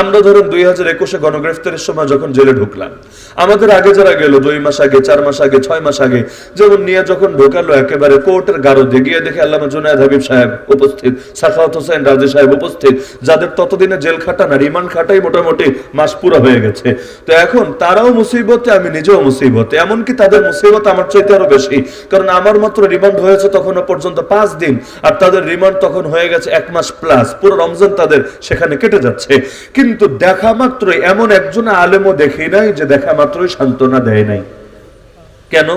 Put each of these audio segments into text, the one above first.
আমরা ধরুন দুই হাজার একুশে গণগ্রেফতারের সময় যখন জেলে ঢুকলাম, আমাদের আগে যারা গেল, দুই মাস আগে, চার মাস আগে, ছয় মাস আগে, যেমন নিয়ে যখন ঢোকালো একেবারে কোর্টের গারদে গিয়ে দেখে আল্লামা জুনায়দ হাবিব সাহেব উপস্থিত, সাখাওয়াত হোসেন রাজে সাহেব উপস্থিত, যাদের ততদিনে জেল খাটা না, রিমান্ড খাটাই মোটামুটি মাস পুরো হয়ে গেছে। তো এখন তারাও মুসিবতে, আমি নিজেও মুসিবতে, এমনকি তাদের মুসিবত আমার চাইতে আরও বেশি, কারণ আমার মাত্র রিমান্ড হয়েছে তখনও পর্যন্ত পাঁচ দিন, আর তাদের রিমান্ড তখন হয়ে গেছে এক মাস প্লাস, পুরো রমজান তাদের সেখানে কেটে যাচ্ছে। কিন্তু দেখা মাত্র এমন একজন আলেমও দেখে নাই যে দেখা মাত্রই সান্ত্বনা দেয় নাই। কেন?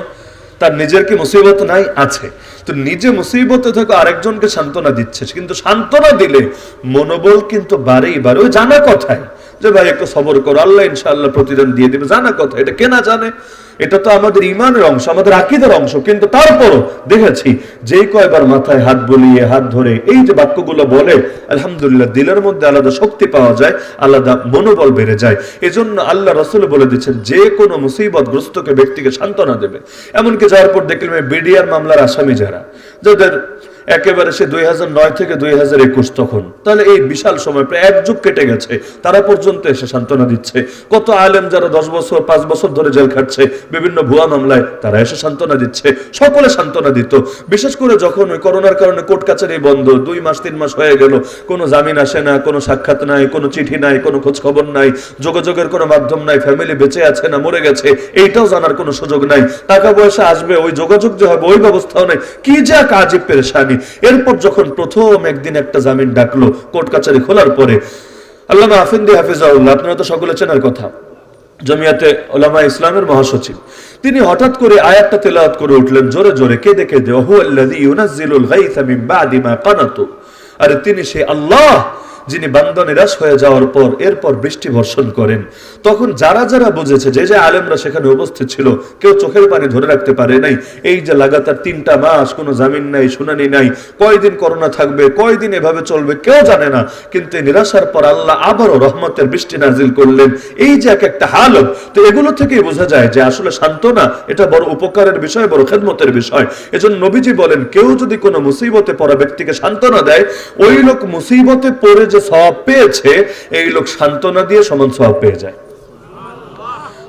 তার নিজের কি মুসিবত নাই? আছে। তো নিজে মুসিবতে থেকে আরেকজনকে সান্ত্বনা দিচ্ছে। কিন্তু সান্ত্বনা দিলে মনোবল কিন্তু বারেই বারে জানা কথায় যে ভাই, একটু সবর করো, আল্লাহ ইনশাআল্লাহ প্রতিদান দিয়ে দিবে। জানা কথা, এটা কে না জানে? এটা তো আমাদের ইমানের অংশ, আমাদের আকিদের অংশ, কিন্তু তারপরও দেখেছি, যেই কয়বার মাথায় হাত বলিয়ে, হাত ধরে এই যে বাক্যগুলো বলে, আলহামদুলিল্লাহ, দিলের মধ্যে আলাদা শক্তি পাওয়া যায়, আলাদা মনোবল বেড়ে যায়। এজন্য আল্লাহ রসুল বলে দিচ্ছেন যে কোনো মুসিবত গ্রস্তকে ব্যক্তিকে সান্ত্বনা দেবে। এমনকি যাওয়ার পর দেখলাম বিডিআর মামলার আসামি যারা, যাদের একেবারে সে দুই থেকে দুই তখন। তাহলে এই বিশাল সময়, প্রায় এক যুগ কেটে গেছে। তারা পর্যন্ত এসে সান্ত্বনা দিচ্ছে। কত আলেম যারা দশ বছর, পাঁচ বছর ধরে জেল খাটছে, বিভিন্ন ভুয়া মামলায়, তারা এসে সান্ত্বনা দিচ্ছে। সকলে সান্ত্বনা দিত। বিশেষ করে যখন ওই করোনার কারণে কোর্ট কাছারি বন্ধ, দুই মাস, তিন মাস হয়ে গেল, কোনো জামিন আসে না, কোনো সাক্ষাৎ নাই, কোনো চিঠি নাই, কোনো খোঁজ খবর নাই, যোগাযোগের কোনো মাধ্যম নাই ফ্যামিলি বেঁচে আছে না মরে গেছে, এইটাও জানার কোনো সুযোগ নাই। টাকা পয়সা আসবে, ওই যোগাযোগ যে হবে, ওই ব্যবস্থাও নেই। কি যা কাজে পেরেশানি এরপর যখন প্রথম একদিন একটা জামিন ডাকলো কোর্ট কাছারি খোলার পরে আল্লাহ আফিন্দি হাফিজাউল্লাহ, আপনারা তো সকলে চেনার কথা, জমিয়াতে ওলামা ইসলামের মহাসচিব, তিনি হঠাৎ করে আয়াতটা তেলাওয়াত করে উঠলেন, জোরে জোরে কে দেখে দে আল্লাযী ইউনাজ্জিলুল গায়থা মিন বাদি মা কানাতু আরে তিনি সেই আল্লাহ যিনি বান্দা নিরাশ হয়ে যাওয়ার পর, এরপর বৃষ্টি বর্ষণ করেন। তখন যারা যারা বুঝেছে যে যে আলেমরা সেখানে উপস্থিত ছিল, কেউ চোখের পানি ধরে রাখতে পারে নাই। এই যে লাগাতার তিনটা মাস কোনো জামিন নাই, শুনানি নাই, কয়দিন করোনা থাকবে, কয়দিন এভাবে চলবে, কেউ জানে না। কিন্তু নিরাশার পর আল্লাহ আবারও রহমতের বৃষ্টি নাজিল করলেন। এই যে এক একটা হালত, তো এগুলো থেকেই বোঝা যায় যে আসলে সান্ত্বনা, এটা বড় উপকারের বিষয়, বড় খেদমতের বিষয়। এজন্য নবীজি বলেন, কেউ যদি কোনো মুসিবতে পড়া ব্যক্তিকে সান্ত্বনা দেয়, ওই লোক মুসিবতে পড়ে যে সওয়াব পেয়েছে, এই লোক সান্ত্বনা দিয়ে সমান সওয়াব পেয়ে যায়।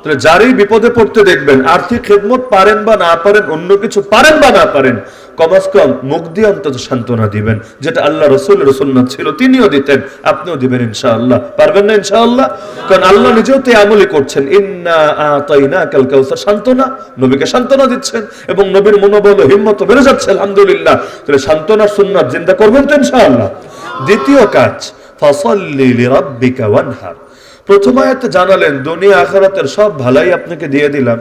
তাহলে যারই বিপদে পড়তে দেখবেন, আর্থিক খেদমত পারেন বা না পারেন, অন্য কিছু পারেন বা না পারেন কমাস কম মুখ দিয়ে অন্তত সান্ত্বনা দিবেন, যেটা আল্লাহ রসুল রসুল্লাহ ছিল, তিনিও দিতেন, আপনিও দিবেন ইনশাআল্লাহ। পারবেন না ইনশাআল্লাহ? কারণ আল্লাহ নিজেও তো আমলি করছেন, ইন্না আতাইনা কাল কাউসার সান্ত্বনা, নবীকে সান্ত্বনা দিচ্ছেন, এবং নবীর মনোবল হিম্মত বেড়ে যাচ্ছে, আলহামদুলিল্লাহ। তাহলে সান্ত্বনার সুন্নাত জিন্দা করবেন তো ইনশাআল্লাহ? দ্বিতীয় কাজ প্রথম আয়াতে জানালেন, দুনিয়া আখারাতের সব ভালাই আপনাকে দিয়ে দিলাম।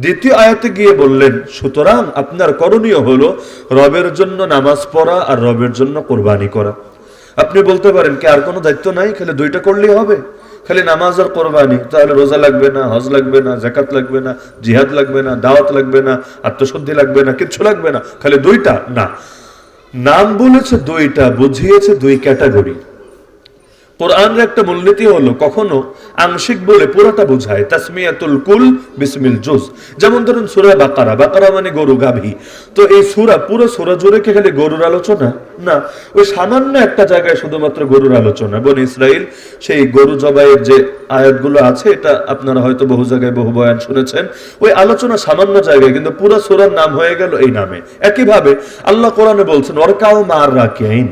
দ্বিতীয় আয়াতে গিয়ে বললেন, সুতরাং আপনার করণীয় হলো রবের জন্য নামাজ পড়া আর রবের জন্য কোরবানি করা। আপনি বলতে পারেন, কি আর কোনো দায়িত্ব নাই? খালি দুইটা করলেই হবে। খালি নামাজ আর কোরবানি। তাহলে রোজা লাগবে না, হজ লাগবে না জাকাত লাগবে না, জিহাদ লাগবে না, দাওয়াত লাগবে না, আত্মশুদ্ধি লাগবে না, কিচ্ছু লাগবে না। খালি দুইটা? না। নাম বলেছে দুইটা বুঝিয়েছে দুই ক্যাটাগরি। কোরআনের একটা মূলনীতি হলো কখনো আংশিক বলে পুরোটা বোঝায়, তাসমিয়াতুল কুল বিসমিল জুজ। যেমন ধরুন সূরা বাকারা বাকারা মানে গরু গাভী। তো এই সূরা, পুরো সূরা জুড়ে কি খালি গরুর আলোচনা? না, ওই সামান্য একটা জায়গায় শুধুমাত্র গরুর আলোচনা। বন ইসরাইল, সেই গরু জবাইয়ের যে আয়াতগুলো আছে, এটা আপনারা হয়তো বহু জায়গায় বহু বয়ান শুনেছেন। ওই আলোচনা সামান্য জায়গায়, কিন্তু পুরো সুরার নাম হয়ে গেল এই নামে। একইভাবে আল্লাহ কোরআনে বলছেন ওরকাও মার রাকিয়াইন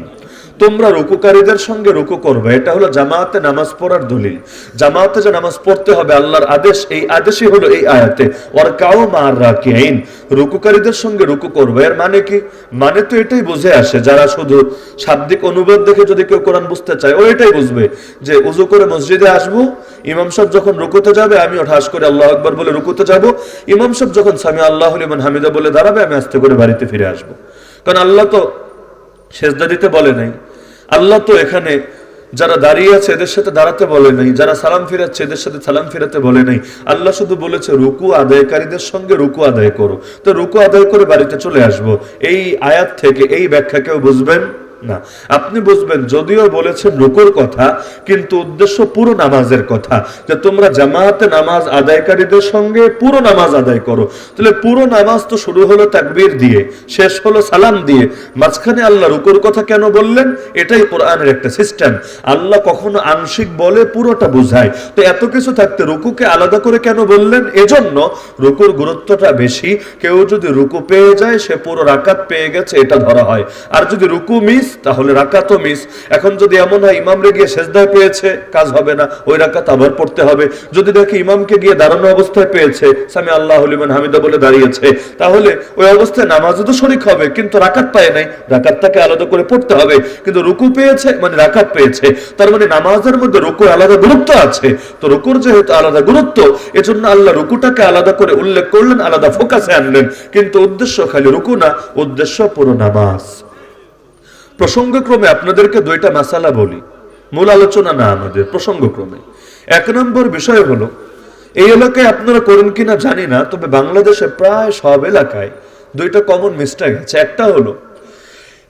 তোমরা রুকুকারীদের সঙ্গে রুকু করবে। এটা হলো জামাতে নামাজ পড়ার দলিল। জামাতে যে নামাজ পড়তে হবে আল্লাহর আদেশ, এই আদেশই হলো এই আয়াতে ওর কাও মার রাকিয়াইন রুকুকারীদের সঙ্গে রুকু করবে, এর মানে কি? মানে তো এটাই বুঝে আসে, যারা শুধু শাব্দিক অনুবাদ দেখে যদি কেউ কোরআন বুঝতে চায়, ও এটাই বুঝবে যে উজু করে মসজিদে আসব, ইমাম সাহেব যখন রুকুতে যাবে আমি ঠাস করে আল্লাহ আকবর বলে রুকুতে যাব, ইমাম সাহেব যখন সামি আল্লাহ লিমান হামিদা বলে দাঁড়াবে, আমি আস্তে করে বাড়িতে ফিরে আসব। কারণ আল্লাহ তো সেজদা দিতে বলে নাই। আল্লাহ তো এখানে যারা দাঁড়িয়ে আছে এদের সাথে দাঁড়াতে বলে নাই, যারা সালাম ফিরাচ্ছে এদের সাথে সালাম ফিরাতে বলে নাই। আল্লাহ শুধু বলেছে, রুকু আদায়কারীদের সঙ্গে রুকু আদায় করো। তো রুকু আদায় করে বাড়িতে চলে আসব। এই আয়াত থেকে, এই ব্যাখ্যা কেউ বুঝবেন? না। আপনি বুঝবেন, যদিও বলেছেন রুকুর কথা, কিন্তু উদ্দেশ্য পুরো নামাজের কথা, যে তোমরা জামাতে নামাজ আদায়কারীদের সঙ্গে পুরো নামাজ আদায় করো। তাহলে পুরো নামাজ তো শুরু হলো তাকবীর দিয়ে, শেষ হলো সালাম দিয়ে। মাঝখানে আল্লাহ রুকুর কথা কেন বললেন? এটাই কোরআনের একটা সিস্টেম। আল্লাহ কখনো আংশিক বলে পুরোটা বোঝায়। তো এত কিছু থাকতে রুকুকে আলাদা করে কেন বললেন? এজন্য রুকুর গুরুত্বটা বেশি। কেউ যদি রুকু পেয়ে যায়, সে পুরো রাকাত পেয়ে গেছে, এটা ধরা হয়। আর যদি রুকু মিস তাহলে রাকাতও মিস। এখন যদি এমন হয়, ইমামরে গিয়ে সেজদায় পেয়েছে, কাজ হবে না। ওই রাকাত আবার পড়তে হবে। যদি দেখে ইমামকে গিয়ে দাঁড়ানো অবস্থায় পেয়েছে, সামি আল্লাহ লিমান হামিদা বলে দাঁড়িয়েছে, তাহলে ওই অবস্থায় নামাজও তো শরিক হবে, কিন্তু রাকাত পায় নাই। রাকাতটাকে আলাদা করে পড়তে হবে। কিন্তু রুকু পেয়েছে মানে রাকাত পেয়েছে। তার মানে নামাজের মধ্যে রুকুর আলাদা গুরুত্ব আছে। তো রুকুর যেহেতু আলাদা গুরুত্ব, এজন্য আল্লাহ রুকুটাকে আলাদা করে উল্লেখ করলেন, আলাদা ফোকাসে আনলেন। কিন্তু উদ্দেশ্য খালি রুকু না, উদ্দেশ্য পুরো নামাজ। প্রসঙ্গক্রমে আপনাদেরকে দুইটা মাসালা বলি। মূল আলোচনা না আমাদের, প্রসঙ্গক্রমে। এক নম্বর বিষয় হলো, এই এলাকায় আপনারা করেন কিনা জানি না, তবে বাংলাদেশে প্রায় সব এলাকায় দুইটা কমন মিস্টেক আছে। একটা হলো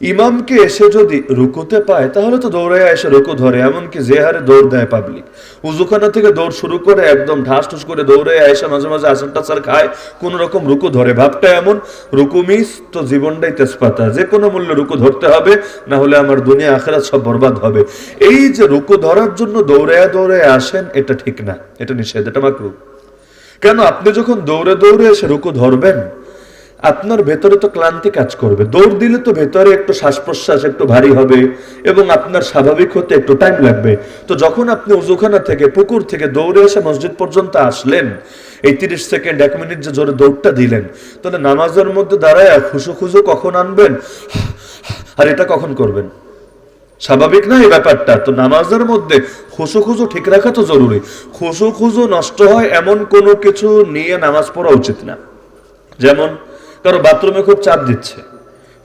ইমামকে এসে যদি রুকুতে পায়, তাহলে তো দৌড়ে এসে রুকু ধরে, এমনকি যে হারে দৌড় দেয় পাবলিক উজুখানা থেকে দৌড় শুরু করে একদম ঠাস ঠুস করে দৌড়ে এসে মাঝে মাঝে আসন টাসার খায়, কোন রকম রুকু ধরে। ভাবটা এমন, রুকু মিস তো জীবনটাই তেজপাতা। যে কোনো মূল্যে রুকু ধরতে হবে, না হলে আমার দুনিয়া, আখেরাত সব বরবাদ হবে। এই যে রুকু ধরার জন্য দৌড়ে দৌড়ে আসেন, এটা ঠিক না, এটা নিষেধ, এটা মাকরু কেন? আপনি যখন দৌড়ে দৌড়ে এসে রুকু ধরবেন আপনার ভেতরে তো ক্লান্তি কাজ করবে। দৌড় দিলে তো ভেতরে একটু শ্বাস প্রশ্বাস একটু ভারী হবে এবং আপনার স্বাভাবিক হতে একটু টাইম লাগবে। তো যখন আপনি উজুখানা থেকে, পুকুর থেকে দৌড়ে এসে মসজিদ পর্যন্ত আসলেন, এই তিরিশ সেকেন্ড, এক মিনিট যে জোরে দৌড়টা দিলেন, তাহলে নামাজের মধ্যে দাঁড়ায় খুশু খুশু কখন আনবেন? আর এটা কখন করবেন? স্বাভাবিক না এই ব্যাপারটা? তো নামাজের মধ্যে খুশু খুশু ঠিক রাখা তো জরুরি। খুশু খুশু নষ্ট হয় এমন কোনো কিছু নিয়ে নামাজ পড়া উচিত না। যেমন কারও বাথরুমে খুব চাপ দিচ্ছে।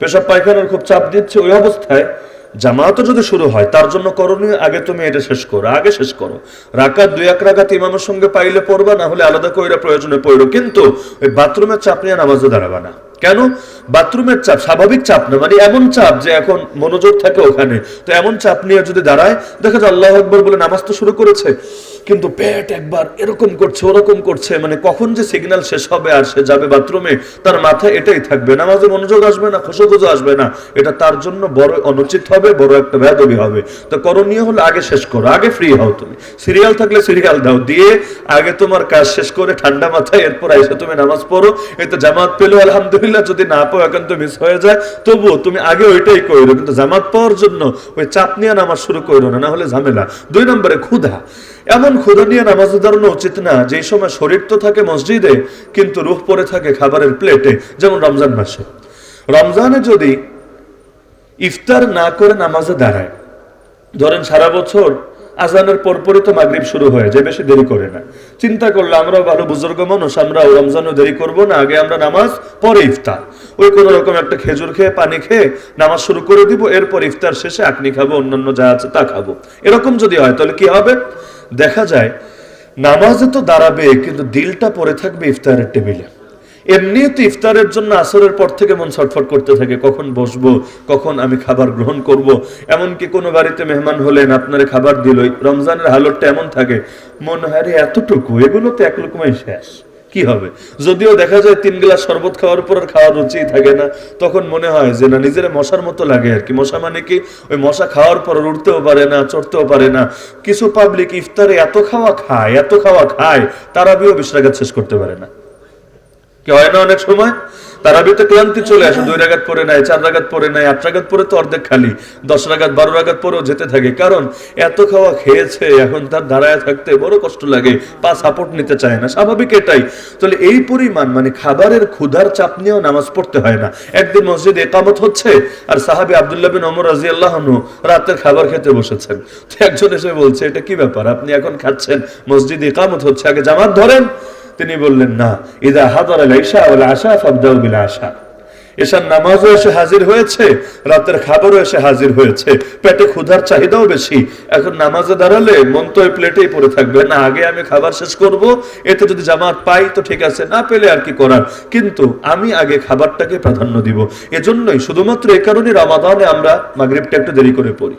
পেশাব পায়খানার খুব চাপ দিচ্ছে। ওই অবস্থায় জামাতও যদি শুরু হয়, তার জন্য করণীয় আগে তুমি এটা শেষ করো, আগে শেষ করো। রাকাত, দুই এক রাকাত ইমামের সঙ্গে পাইলে পড়বা, না হলে আলাদা করে প্রয়োজনে পড়ো। কিন্তু ওই বাথরুমের চাপ নিয়ে নামাজে দাঁড়াবা না। কেন? বাথরুমের চাপ স্বাভাবিক চাপ না মানে এমন চাপ যে এখন মনোযোগ থাকে ওখানে। তো এমন চাপ নিয়ে যদি দাঁড়ায়, দেখা যায় আল্লাহ আকবর বলে নামাজ তো শুরু করেছে। কিন্তু পেট একবার এরকম করছে, ওরকম করছে মানে কখন যে সিগন্যাল শেষ হবে আর সে যাবে বাথরুমে তার মাথায় এটাই থাকবে। নামাজে মনোযোগ আসবে না খুশো আসবে না। এটা তার জন্য বড় অনুচিত হবে, বড় একটা বেদবি হবে। তো করণীয় হলো আগে শেষ করো, আগে ফ্রি হও তুমি। সিরিয়াল থাকলে সিরিয়াল দাও, দিয়ে আগে তোমার কাজ শেষ করে ঠান্ডা মাথায় এরপর এসে তুমি নামাজ পড়ো। এতে জামাত পেল আলহামদুলিল্লাহ, যদি না পাও এখন তো মিস হয়ে যায়। তবুও তুমি আগে ওইটাই করো কিন্তু জামাত পাওয়ার জন্য ওই চাপ নিয়ে নামাজ শুরু করো না না হলে ঝামেলা। দুই নম্বরে ক্ষুধা। এমন ক্ষুধা নিয়ে নামাজ দাঁড়ানো উচিত না যে সময় শরীর তো থাকে মসজিদে, কিন্তু রুহ পরে থাকে খাবারের প্লেটে, যেমন রমজান মাসে। রমজানে যদি ইফতার না করে নামাজে দাঁড়ায়, ধরেন সারা বছর আজানের পরপরই তো মাগরীব শুরু হয়ে যায় বেশি দেরি করে না। চিন্তা করলে আমরাও ভালো বুজুর্গ মানুষ আমরা রমজানও দেরি করব না, আগে আমরা নামাজ, পরে ইফতার। ওই কোন রকম একটা খেজুর খেয়ে, পানি খেয়ে নামাজ শুরু করে দিব, এরপর ইফতার শেষে আকনি খাব, অন্যান্য যা আছে তা খাব। এরকম যদি হয়, তাহলে কি হবে? দেখা যায়, নামাজে তো দাঁড়াবে, কিন্তু দিলটা পরে থাকবে ইফতারের টেবিলে। এমনি তো ইফতারের জন্য আসরের পর থেকে মন ছটফট করতে থাকে, কখন বসবো, কখন আমি খাবার গ্রহণ করব। এমনকি কোনো বাড়িতে মেহমান হলেন, আপনার খাবার দিল রমজানের হালতটা এমন থাকে মনে হয় এতটুকু? এগুলো তো এক রকমই শেষ। কি হবে? যদিও দেখা যায়, তিন গ্লাস শরবত খাওয়ার পর আর খাওয়ার রুচি থাকে না। তখন মনে হয় যে, না, নিজের মশার মতো লাগে আর কি। মশা মানে কি? ওই মশা খাওয়ার পর উঠতেও পারে না, চড়তেও পারে না। কিছু পাবলিক ইফতারে এত খাওয়া খায়, এত খাওয়া খায়, তারাবিও বিশ রাগাত শেষ করতে পারে না। কি হয় না অনেক সময়? ক্লান্তি চলে আসে, দুই রাগাত পরে নাই, চার রাগাত পরে নাই, আট রাগাত পরে তো অর্ধেক খালি, দশ রাগাত বারো রাগাত পরেও যেতে থাকে। কারণ এত খাওয়া খেয়েছে, এখন তার দাঁড়ায় থাকতে বড় কষ্ট লাগে, পা সাপোর্ট নিতে চায় না, স্বাভাবিক এটাই। তাহলে এই পরিমাণ মানে খাবারের ক্ষুধার চাপ নিয়েও নামাজ পড়তে হয় না। একদিন মসজিদ একামত হচ্ছে, আর সাহাবি আবদুল্লাহ বিন ওমর রাজি আল্লাহনু রাতের খাবার খেতে বসেছেন। তো একজন এসে বলছে, এটা কি ব্যাপার? আপনি এখন খাচ্ছেন, মসজিদ একামত হচ্ছে, আগে জামাত ধরেন। তিনি বললেন, না, ইদা হাদার আল ইশা ওয়াল আশা ফাবদাউ বিল আশা। এসার নামাজও এসে হাজির হয়েছে, রাতের খাবারও এসে হাজির হয়েছে, পেটে ক্ষুধার চাহিদাও বেশি। এখন নামাজে দাঁড়ালে মন তো প্লেটেই পড়ে থাকবে। না, আগে আমি খাবার শেষ করব, এতে যদি জামাত পাই তো ঠিক আছে, না পেলে আর কি করার? কিন্তু আমি আগে খাবারটাকে প্রাধান্য দিব। এজন্যই শুধুমাত্র এ কারণে রামাদানে আমরা মাগরিবটা একটু দেরি করে পড়ি।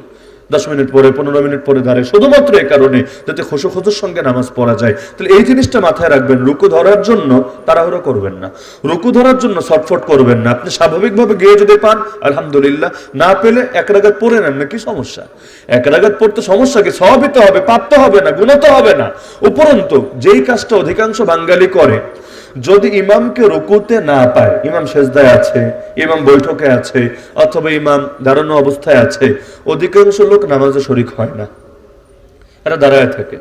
দশ মিনিট পরে, পনেরো মিনিট পরে দাঁড়ায় শুধুমাত্র এই কারণে যাতে খুশু খুশুর সঙ্গে নামাজ পড়া যায়। তাহলে এই জিনিসটা মাথায় রাখবেন, রুকু ধরার জন্য তাড়াহুড়ো করবেন না। রুকু ধরার জন্য ছটফট করবেন না। আপনি স্বাভাবিকভাবে গিয়ে যদি পান, আলহামদুলিল্লাহ, না পেলে এক রাগাত পড়ে নেন না কি সমস্যা? এক রাগাত পড়তে সমস্যা কি? সহবিত হবে প্রাপ্ত হবে না গুণত হবে না। উপরন্তু, যেই কাজটা অধিকাংশ বাঙালি করে যদি ইমামকে রুকুতে না পায়, ইমাম সেজদায় আছে, ইমাম বৈঠকে আছে, অথবা ইমাম দাঁড়ানো অবস্থায় আছে, অধিকাংশ লোক নামাজে শরিক হয় না। এরা দাঁড়ায় থাকে।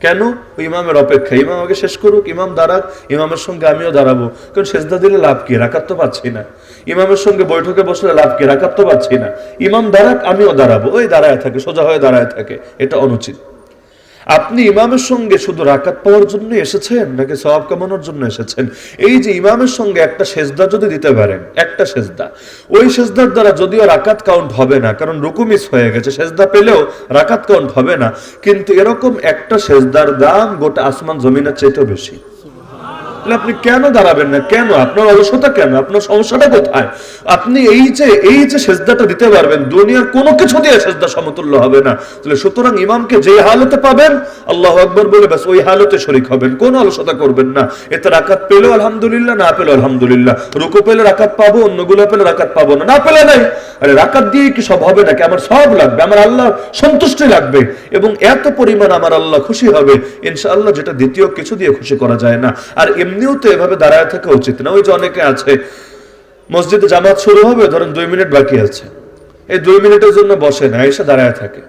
কেন? ইমামের অপেক্ষা ইমাম আগে শেষ করুক, ইমাম দাঁড়াক, ইমামের সঙ্গে আমিও দাঁড়াবো। কারণ সেজদা দিলে লাভ কি? রাকাত তো পাচ্ছি না। ইমামের সঙ্গে বৈঠকে বসলে লাভ কি? রাকাত তো পাচ্ছি না। ইমাম দাঁড়াক, আমিও দাঁড়াবো। ওই দাঁড়ায় থাকে, সোজা হয়ে দাঁড়ায় থাকে। এটা অনুচিত। আপনি ইমামের সঙ্গে শুধু রাকাত পাওয়ার জন্য এসেছেন নাকি সব কামানোর জন্য এসেছেন? এই যে ইমামের সঙ্গে একটা সেজদা যদি দিতে পারেন, একটা সেজদা, ওই সেজদার দ্বারা যদিও রাকাত কাউন্ট হবে না, কারণ রুকু মিস হয়ে গেছে, সেজদা পেলেও রাকাত কাউন্ট হবে না, কিন্তু এরকম একটা সেজদার দাম গোটা আসমান জমিনের চাইতেও বেশি। আপনি কেন দাঁড়াবেন না? কেন? আপনার অলসতা কেন? আপনার সমস্যাটা কোথায়? আপনি এই যে এই যে সেজদাটা দিতে পারবেন, দুনিয়ার কোনো কিছু দিয়ে সেজদা সমতুল্য হবে না। তাহলে সুতরাং ইমামকে যে হালতে পাবেন, আল্লাহ আকবর বলে ব্যাস ওই হালতে শরিক হবেন। কোনো অলসতা করবেন না। এতে রাকাত পেলেও আলহামদুলিল্লাহ, না পেলেও আলহামদুলিল্লাহ। রুকু পেলে রাকাত পাবো, অন্যগুলো পেলে রাকাত পাবো না। না পেলে নাই। আরে রাকাত দিয়ে কি সব হবে নাকি? আমার সব লাগবে, আমার আল্লাহ সন্তুষ্টি লাগবে। এবং এত পরিমাণ আমার আল্লাহ খুশি হবে, ইনশাআল্লাহ যেটা দ্বিতীয় কিছু দিয়ে খুশি করা যায় না। আর এমনিও এভাবে দাঁড়ায় থাকা উচিত না। ওই যে অনেকে আছে, মসজিদে জামাত শুরু হবে, ধরেন দুই মিনিট বাকি আছে। এই দুই মিনিটের জন্য বসে না, এসে দাঁড়ায় থাকে।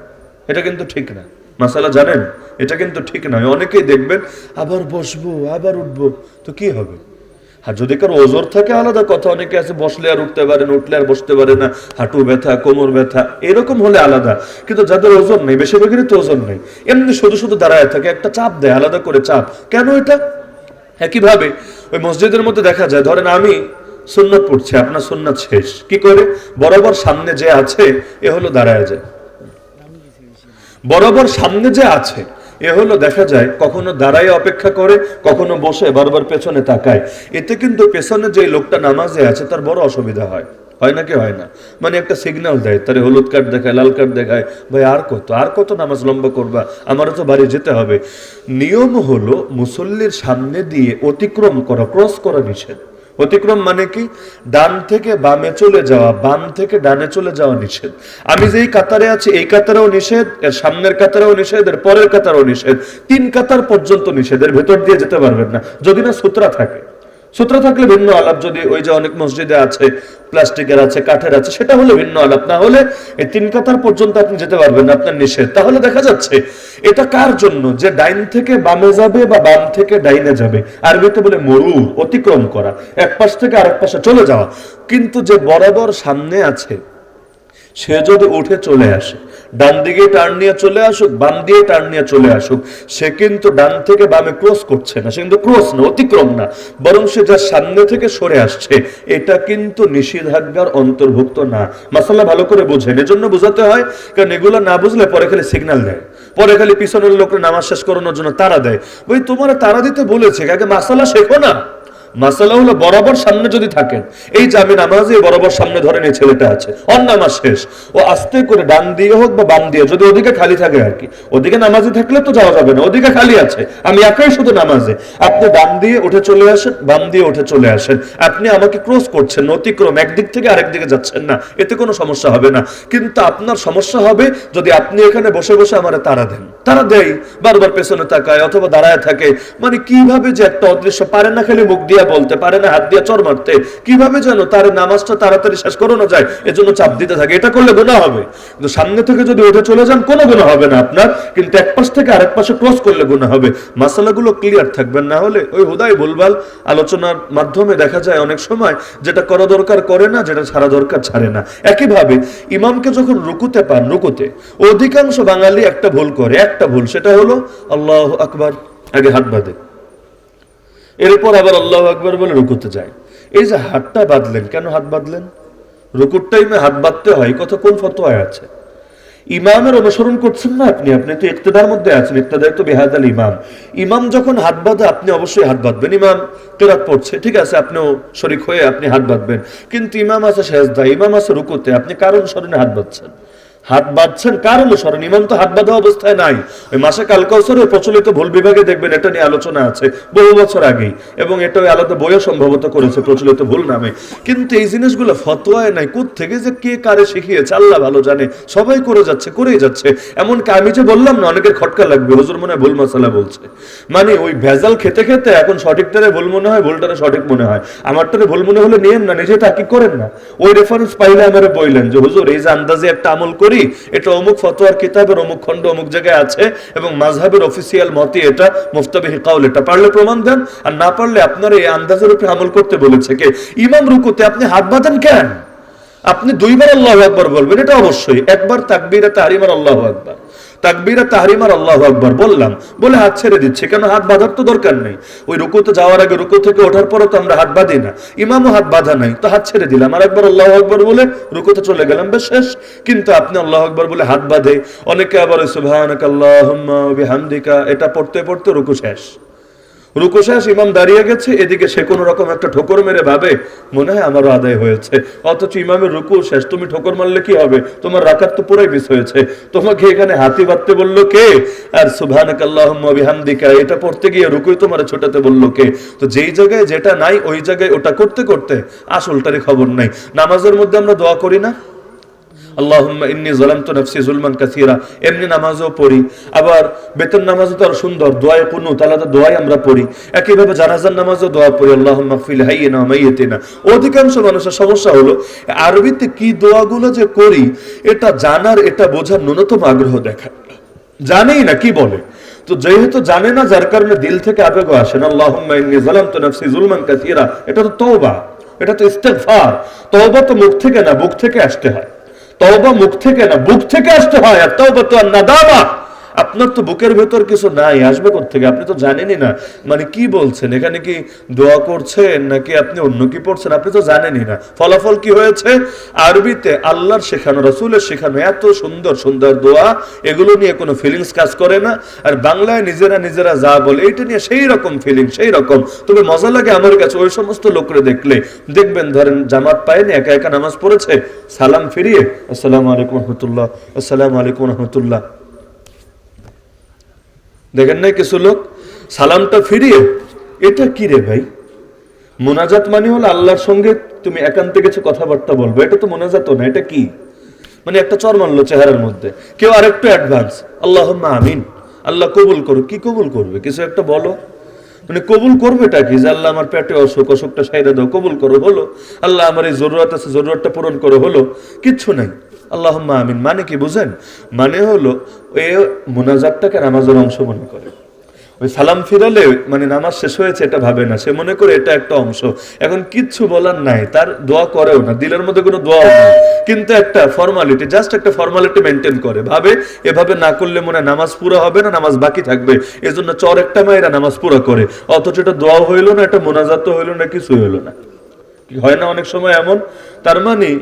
এটা কিন্তু ঠিক না। মাসালা জানেন? এটা কিন্তু ঠিক নয় অনেকেই দেখবেন, আবার বসবো, আবার উঠবো, তো কি হবে? আর যদি কারও ওজোর থাকে, আলাদা কথা। অনেকে আছে, বসলে আর উঠতে পারে না, উঠলে আর বসতে পারে না। হাঁটু ব্যথা, কোমর ব্যথা, এরকম হলে আলাদা। কিন্তু যাদের ওজন নেই, বেশিরভাগেরই তো ওজন নেই। এমনি শুধু শুধু দাঁড়ায় থাকে, একটা চাপ দেয়, আলাদা করে চাপ। কেন এটা? একইভাবে ওই মসজিদের মধ্যে দেখা যায়, ধরেন আমি সুন্নত পড়ছি, আপনার সুন্নত শেষ। কি করে? বরাবর সামনে যে আছে, এ হলো দাঁড়ায় যায়। বরাবর সামনে যে আছে, এ হলো দেখা যায়, কখনো দাঁড়ায় অপেক্ষা করে, কখনো বসে বারবার পেছনে তাকায়। এতে কিন্তু পেছনে যে লোকটা নামাজে আছে, তার বড় অসুবিধা হয়। হয় নাকি হয় না? মানে একটা সিগন্যাল দেয়, তারে হলুদ কার্ড দেখায়, লাল কার্ড দেখায়, ভাই, আর কত আর কত নামাজ লম্বা করবা? আমারও তো বাড়ি যেতে হবে। নিয়ম হলো মুসল্লির সামনে দিয়ে অতিক্রম করা ক্রস করা নিষেধ। অতিক্রম মানে কি? ডান থেকে বামে চলে যাওয়া, বাম থেকে ডানে চলে যাওয়া নিষেধ। আমি যেই কাতারে আছি, এই কাতারেও নিষেধ, এর সামনের কাতারেও নিষেধ, এর পরের কাতারেও নিষেধ। তিন কাতার পর্যন্ত নিষেধ এর ভেতর দিয়ে যেতে পারবেন না, যদি না সূত্রা থাকে। সূত্র থাকলে ভিন্ন আলাপ, যদি ওই যে অনেক মসজিদে আছে, প্লাস্টিকের আছে, কাঠের আছে, সেটা হলে ভিন্ন আলাপ। না হলে এই তিন কাতার পর্যন্ত আপনি যেতে পারবেন আপনার নিষেধ। তাহলে দেখা যাচ্ছে, এটা কার জন্য? যে ডাইন থেকে বামে যাবে বা বাম থেকে ডাইনে যাবে। আরবিতে বলে মরু, অতিক্রম করা। এক পাশ থেকে আরেক পাশে চলে যাওয়া। কিন্তু যে বরাবর সামনে আছে, সে যদি উঠে চলে আসে ডান দিকে টার্ন নিয়ে চলে আসুক, বাম দিয়ে টার্ন নিয়ে চলে আসুক, সে কিন্তু ডান থেকে বামে ক্রস করছে না, সে কিন্তু ক্রস না, অতিক্রম না, বরং সে যার সামনে থেকে সরে আসছে, এটা কিন্তু নিষেধাজ্ঞার অন্তর্ভুক্ত না। মাসাল্লা ভালো করে বোঝেন, এজন্য বোঝাতে হয়, কারণ এগুলো না বুঝলে পরে খালি সিগন্যাল দেয়, পরে খালি পিছনের লোকের নামাজ শেষ করানোর জন্য তারা দেয়। ওই তোমার তারা দিতে বলেছে আগে মাসালা শেখো না। মাসালা হলো বরাবর সামনে যদি থাকেন, এই যে আমি নামাজে বরাবর সামনে ধরেন এই ছেলেটা আছে অন নামাজ শেষ। ও আস্তে করে ডান দিয়ে হোক বা বাম দিয়ে, যদি ওদিকে খালি থাকে আর কি, ওদিকে নামাজে থাকলে তো যাওয়া যাবে না, ওদিকে খালি আছে, আমি একাই শুধু নামাজে। আপনি ডান দিয়ে উঠে চলে আসেন, বাম দিয়ে উঠে চলে আসেন। আপনি আমাকে ক্রস করছেন, অতিক্রম, একদিক থেকে আরেক দিকে যাচ্ছেন না, এতে কোনো সমস্যা হবে না। কিন্তু আপনার সমস্যা হবে যদি আপনি এখানে বসে বসে আমার তারা দেন। তারা দেয়, বারবার পেছনে তাকায় অথবা দাঁড়ায় থাকে। মানে কীভাবে যে একটা অদৃশ্য পারে না খালি মুখ দিয়া বলতে পারে না, হাত দিয়ে চর মারতে। কীভাবে যেন তার নামাজটা তাড়াতাড়ি শেষ করানো যায়, এজন্য চাপ দিতে থাকে। এটা করলে গুণা হবে। কিন্তু সামনে থেকে যদি উঠে চলে যান, কোনো গুণা হবে না আপনার। কিন্তু এক পাশ থেকে আরেক পাশে ক্রস করলে গুণা হবে। মাসালাগুলো ক্লিয়ার থাকবেন না হলে ওই হুদাই ভুলভাল আলোচনার মাধ্যমে দেখা যায় অনেক সময় যেটা করা দরকার করে না, যেটা ছাড়া দরকার ছাড়ে না। একইভাবে ইমামকে যখন রুকুতে পান, রুকুতে, অধিকাংশ বাঙালি একটা ভুল করে। একটা ভুল, সেটা হলো আল্লাহ আকবার। আগে হাত বাঁধে। এরপর আবার আল্লাহ আকবর বলে রুকুতে যায়। এই যে হাতটা বাঁধলেন, কেন হাত বাঁধলেন? রুকুর টাইমে হাত বাঁধতে হয় কথা কোন ফতোয়ায় আছে? ইমামের অনুসরণ করছেন না আপনি? আপনি তো ইক্তেদার মধ্যে আছেন, ইক্তেদার তো বেহাদ আল ইমাম। ইমাম যখন হাত বাঁধে, আপনি অবশ্যই হাত বাঁধবেন। ইমাম কেরাত পড়ছে, ঠিক আছে, আপনিও শরিক হয়ে আপনি হাত বাঁধবেন। কিন্তু ইমাম আছে শেষদা ইমাম আছে রুকুতে, আপনি কারণ স্মরণে হাত বাঁধছেন? হাত বাঁধছেন কার অনুসরণ ইমাম তো হাত বাঁধা অবস্থায় নাই। ওই মাসে কালকাউসরে প্রচলিত ভুল বিভাগে দেখবেন, এটা নিয়ে আলোচনা আছে বহু বছর আগেই। এবং এটা ওই আলাদা বইও সম্ভবত করেছে, প্রচলিত ভুল নামে। কিন্তু এই জিনিসগুলো ফতোয়ায় নাই থেকে যে কে কারে শিখিয়েছে, আল্লাহ ভালো জানে। সবাই করে যাচ্ছে, করেই যাচ্ছে। এমনকি আমি যে বললাম না, অনেকের খটকা লাগবে, হুজুর মনে হয় ভুল মশালা বলছে। মানে ওই ভেজাল খেতে খেতে এখন সঠিকটারে ভুল মনে হয়, ভুলটারে সঠিক মনে হয়। আমারটারে ভুল মনে হলে নিয়েন না, নিজে তাকি করেন না? ওই রেফারেন্স পাইলে আমার বললেন যে, হুজুর, এই যে আন্দাজে একটা আমল করি এটা অমুক ফতোয়ার কিতাবের অমুক খণ্ড, অমুক জায়গায় আছে, এবং মাঝহাবের অফিসিয়াল মতে এটা মুফতাবি হিকাউল এটা পারলে প্রমাণ দেন, আর না পারলে আপনার এই আন্দাজের উপরে আমল করতে বলেছে কে? ইমাম রুকুতে আপনি হাত বাঁধেন কেন? আপনি দুইবার আল্লাহ আকবর বলবেন, এটা অবশ্যই, একবার তাকবির তাহারিমার আল্লাহ আকবর। তাকবীরা তাহরিমার আল্লাহ আকবর বললাম। বলে হাত ছেড়ে দিচ্ছে। কেন? হাত বাঁধার তো দরকার নেই। ওই রুকুতে যাওয়ার আগে রুকু থেকে ওঠার পরে তো আমরা হাত বাঁধি না। ইমামও হাত বাঁধা নাই। তো হাত ছেড়ে দিলাম। আর একবার আল্লাহ আকবর বলে রুকুতে চলে গেলাম। বেশ শেষ। কিন্তু আপনি আল্লাহ আকবর বলে হাত বাঁধে। অনেকে আবার সুবহানাকাল্লাহুম্মা আল্লাহ বিহামদিকা, এটা পড়তে পড়তে রুকু শেষ। রুকু শেষ ইমাম দাঁড়িয়ে গেছে, এদিকে সে কোনো রকম একটা ঠোকর মেরে ভাবে, মনে হয় আমারও আদায় হয়েছে। অথচ ইমামের রুকু, শেষ, তুমি ঠোকর মারলে কি হবে? তোমার রাকাত তো পুরাই মিস হয়েছে। তোমাকে এখানে হাতি বাঁধতে বলল কে? আর সুবহানাক আল্লাহুম্মা এটা পড়তে গিয়ে রুকুই তোমার ছোটাতে বলল কে? তো যেই জায়গায় যেটা নাই, ওই জায়গায় ওটা করতে করতে আসলটারই খবর নাই। নামাজের মধ্যে আমরা দোয়া করি না? ইন্নি কাসীরা এমনি নামাজও পড়ি। আবার বেতন সুন্দর। দোয়ায় আমরা পড়ি। জানাজার দোয়া পড়ি। অধিকাংশ মানুষের সমস্যা হলো, আরবিতে কি দোয়াগুলো যে করি, এটা জানার, এটা বোঝার ন্যূনতম আগ্রহ দেখা জানেই না, কি বলে? তো যেহেতু জানে না, যার কারণে দিল থেকে আবেগ আসে না। নাফসি যুলমান কাসীরা। এটা তো তওবা। এটা তো ইস্তেগফার। তওবা তো মুখ থেকে না, বুক থেকে আসতে হয়। তওবা মুখ থেকে না বুক থেকে আসতে হয়। আর তওবা তো আর নাদামা আপনার তো বুকের ভেতর কিছু নাই, আসবে থেকে আপনি তো জানেনই না। মানে কি বলছেন? এখানে কি দোয়া করছেন নাকি আপনি অন্য কি পড়ছেন? আপনি তো জানেনই না। ফলাফল কি হয়েছে? আরবিতে আল্লাহর শেখানো, রসুলের শেখানো এত সুন্দর সুন্দর দোয়া, এগুলো নিয়ে কোনো ফিলিংস কাজ করে না। আর বাংলায় নিজেরা নিজেরা যা বলে, এইটা নিয়ে সেই রকম ফিলিং সেই রকম। তবে মজা লাগে আমার কাছে ওই সমস্ত লোকরে দেখলে। দেখবেন, ধরেন, জামাত পায়নি, একা একা নামাজ পড়েছে, সালাম ফিরিয়ে, আসসালামু আলাইকুম রহমতুল্লাহ, আসসালামু আলাইকুম রহমতুল্লাহ। দেখেন নাই কিছু লোক? সালামটা ফিরিয়ে, এটা কি রে ভাই? মোনাজাত মানে হলো আল্লাহর সঙ্গে তুমি একান্তে কিছু কথাবার্তা বলব। এটা তো মোনাজাত না, এটা কি? মানে একটা চর মানলো চেহারার মধ্যে। কেউ আরেকটু অ্যাডভান্স আল্লাহ আমিন, আল্লাহ কবুল করো কি কবুল করবে? কিছু একটা বলো। মানে কবুল করবেটা কি? যে আল্লাহ আমার পেটে অসুখ, অসুখটা সাইডে দাও, কবুল করো হলো আল্লাহ আমার এই জরুরত আছে, জরুরতটা পূরণ করো হলো কিচ্ছু নাই। আল্লাহ আমিন। মানে কি বুঝেন? মানে হলো এ মোনাজাতটাকে নামাজের অংশ মনে করে। ওই সালাম ফিরালে মানে নামাজ শেষ হয়েছে এটা ভাবে না। সে মনে করে এটা একটা অংশ। এখন কিচ্ছু বলার নাই, তার দোয়া করেও না। দিলের মধ্যে কোনো দোয়া নেই। কিন্তু একটা ফর্মালিটি জাস্ট একটা ফর্মালিটি মেনটেন করে। ভাবে, এভাবে না করলে মনে নামাজ পুরো হবে না, নামাজ বাকি থাকবে। এজন্য চর একটা মায়েরা নামাজ পুরো করে। অথচ এটা দোয়া হইল না, এটা মোনাজাত হইল না কিছু হইল না। হয় না অনেক সময় এমন? তার মানে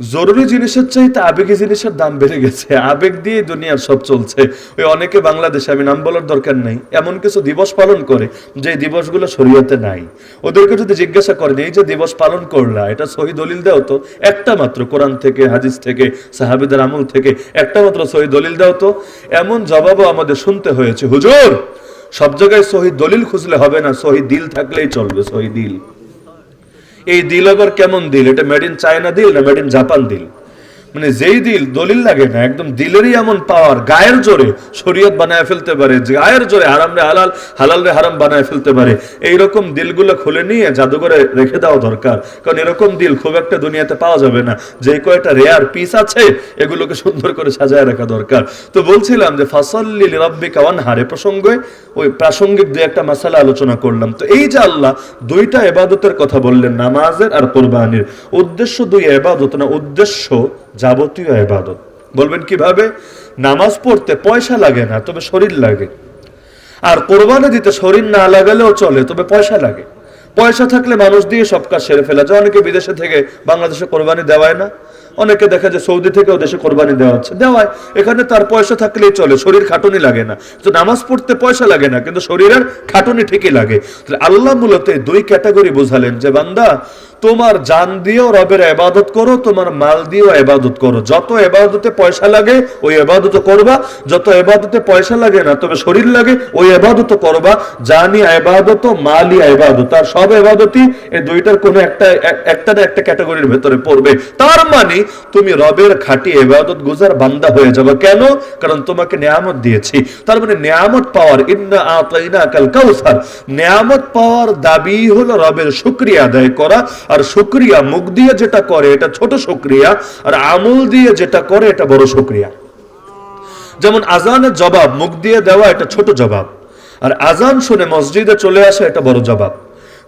জরুরি জিনিসের চাইতে আবেগী জিনিসের দাম বেড়ে গেছে। আবেগ দিয়ে দুনিয়ার সব চলছে। ওই অনেকে বাংলাদেশে, আমি নাম বলার দরকার নাই, এমন কিছু দিবস পালন করে যে দিবসগুলো শরীয়তে নাই। ওদেরকে যদি জিজ্ঞাসা করেন, এই যে দিবস পালন করলা, এটা সহি দলিল দাও তো? একটা মাত্র, কোরআন থেকে, হাদিস থেকে, সাহাবিদের আমল থেকে, একটা মাত্র সহি দলিল দাও তো? এমন জবাবও আমাদের শুনতে হয়েছে। হুজুর, সব জায়গায় সহি দলিল খুঁজলে হবে না, সহি দিল থাকলেই চলবে, সহি দিল। এই দিল আবার কেমন দিল? এটা মেড ইন চায়না দিল না মেড ইন জাপান দিল? মানে যেই দিল দলিল লাগে না, একদম দিলেরই এমন পাওয়ার, গায়ের জোরে। শরীয়ত বানায় ফেলতে পারে, গায়ের জোরে হারাম রে হালাল হালাল রে হারাম বানায় ফেলতে পারে। এইরকম দিলগুলো খুলে নিয়ে জাদুঘরে রেখে দেওয়া দরকার। কারণ এরকম দিল খুব একটা দুনিয়াতে পাওয়া যাবে না। যে কয়টা রেয়ার পিস আছে, এগুলোকে সুন্দর করে সাজায় রাখা দরকার। তো বলছিলাম যে, ফাসল্লি রব্বিকা ওয়ানহার এ প্রসঙ্গে, ওই প্রাসঙ্গিক দুই একটা মাসালা আলোচনা করলাম। তো এই যে আল্লাহ দুইটা এবাদতের কথা বললেন, নামাজের আর কোরবানির। উদ্দেশ্য দুই এবাদত না, উদ্দেশ্য যাবতীয় এবাদত বলবেন কীভাবে? নামাজ পড়তে পয়সা লাগে না, তবে শরীর লাগে। আর কোরবানি দিতে শরীর না লাগালেও চলে, তবে পয়সা লাগে। পয়সা থাকলে মানুষ দিয়ে সব কাজ সেরে ফেলা যায়। অনেকে বিদেশে থেকে বাংলাদেশে কোরবানি দেওয়ায় না। অনেকে দেখা যায় সৌদি থেকেও দেশে কোরবানি দেওয়া হচ্ছে। দেওয়ায়। এখানে তার পয়সা থাকলেই চলে, শরীর খাটুনি লাগে না। তো নামাজ পড়তে পয়সা লাগে না, কিন্তু শরীরের খাটুনি ঠিকই লাগে। আল্লাহ মূলত দুই ক্যাটাগরি বোঝালেন যে বান্দা তোমার জান দিয়েও রবের এবাদত করো, তোমার মাল দিয়েও এবাদত করো। যত এবাদতে পয়সা লাগে, ওই এবাদত করবা। যত এবাদতে পয়সা লাগে না, তবে শরীর লাগে, ওই এবাদত করবা। জানি এবাদত, মালি এবাদত। আর সব এবাদতই এই দুইটার কোনো একটা একটা না একটা ক্যাটাগরির ভেতরে পড়বে। তার মানে তুমি রবের খাঁটি এবাদত গুজার বান্দা হয়ে যাবে। কেন? কারণ তোমাকে নিয়ামত দিয়েছি। তার মানে নিয়ামত পাওয়ার, ইন্না আতাইনা কাল কাউসার। নিয়ামত পাওয়ার দাবি হলো রবের শুকরিয়া আদায় করা। আর শুক্রিয়া, মুখ দিয়ে যেটা করে এটা ছোট শুক্রিয়া, আর আমল দিয়ে যেটা করে এটা বড় শুক্রিয়া। যেমন আজানের জবাব, মুখ দিয়ে দেওয়া এটা ছোট জবাব, আর আজান শুনে মসজিদে চলে আসা এটা বড় জবাব।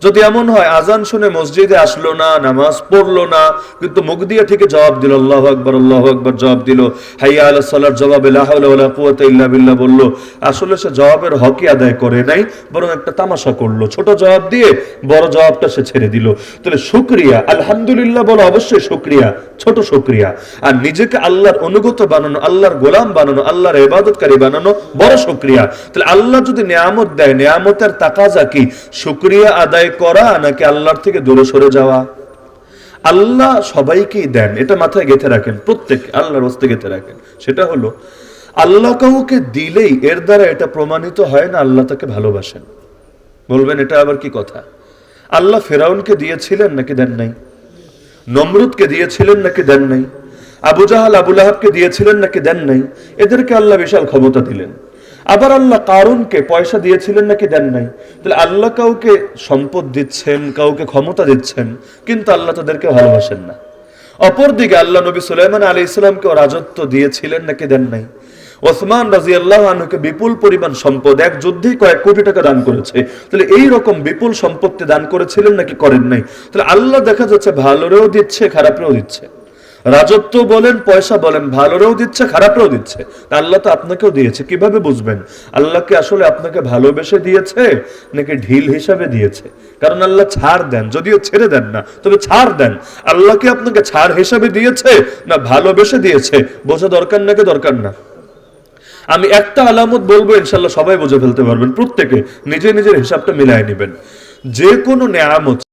যদি এমন হয়, আজান শুনে মসজিদে আসলো না, নামাজ পড়ল না, কিন্তু মুখ দিয়ে ঠিকই জবাব দিল, আল্লাহ আকবর আল্লাহ আকবর জবাব দিল। হাইয়া আল্লাহ সাল্লার জবাবে ইল্লা বিল্লাহ বলল, আসলে সে জবাবের হকই আদায় করে নাই, বরং একটা তামাশা করল। ছোট জবাব দিয়ে বড় জবাবটা সে ছেড়ে দিল। তাহলে শুক্রিয়া, আলহামদুলিল্লাহ বলো, অবশ্যই শুক্রিয়া, ছোট শুক্রিয়া। আর নিজেকে আল্লাহর অনুগত বানানো, আল্লাহর গোলাম বানানো, আল্লাহর ইবাদতকারী বানানো বড় শুক্রিয়া। তাহলে আল্লাহ যদি নিয়ামত দেয়, নিয়ামতের তাকাজা কি? শুক্রিয়া আদায় করা নাকি আল্লাহর থেকে দূরে সরে যাওয়া? আল্লাহ সবাইকেই দেন, এটা মাথায় গেঁথে রাখেন প্রত্যেক আল্লাহর হস্তে গেঁথে রাখেন। সেটা হলো, আল্লাহ কাউকে দিলেই এর দ্বারা এটা প্রমাণিত হয় না আল্লাহ তাকে ভালোবাসেন। বলবেন, এটা আবার কি কথা? আল্লাহ ফেরাউনকে দিয়েছিলেন নাকি দেন নাই? নমরুদকে দিয়েছিলেন নাকি দেন নাই? আবু জাহাল আবুল আহাবকে দিয়েছিলেন নাকি দেন নাই? এদেরকে আল্লাহ বিশাল ক্ষমতা দিলেন। আবার আল্লাহ কারুনকে পয়সা দিয়েছিলেন নাকি দেন নাই? তাহলে আল্লাহ কাউকে সম্পদ দিচ্ছেন, কাউকে ক্ষমতা দিচ্ছেন, কিন্তু আল্লাহ তাদেরকে ভালোবাসেন না। অপরদিকে আল্লাহ নবী সুলাইমান আলী ইসলামকে রাজত্ব দিয়েছিলেন নাকি দেন নাই? ওসমান রাজি আল্লাহ আনহুকে বিপুল পরিমাণ সম্পদ, এক যুদ্ধেই কয়েক কোটি টাকা দান করেছে। তাহলে এই রকম বিপুল সম্পত্তি দান করেছিলেন নাকি করেন নাই? তাহলে আল্লাহ দেখা যাচ্ছে ভালোরেও দিচ্ছে, খারাপরেও দিচ্ছে। রাজত্ব বলেন, পয়সা বলেন, ভালোরেও দিচ্ছে, খারাপরেও দিচ্ছে। আল্লাহ তো আপনাকেও দিয়েছে, কীভাবে বুঝবেন? আল্লাহকে আসলে আপনাকে ভালোবেসে দিয়েছে, নাকি ঢিল হিসাবে দিয়েছে? কারণ আল্লাহ ছাড় দেন, যদিও ছেড়ে দেন না, তবে ছাড় দেন। আল্লাহকে আপনাকে ছাড় হিসাবে দিয়েছে, না ভালোবেসে দিয়েছে? বোঝা দরকার নাকি দরকার না? আমি একটা আলামত বলব ইনশাল্লাহ সবাই বুঝে ফেলতে পারবেন, প্রত্যেকে নিজে নিজের হিসাবটা মিলায় নেবেন। যে কোনো নেয়ামত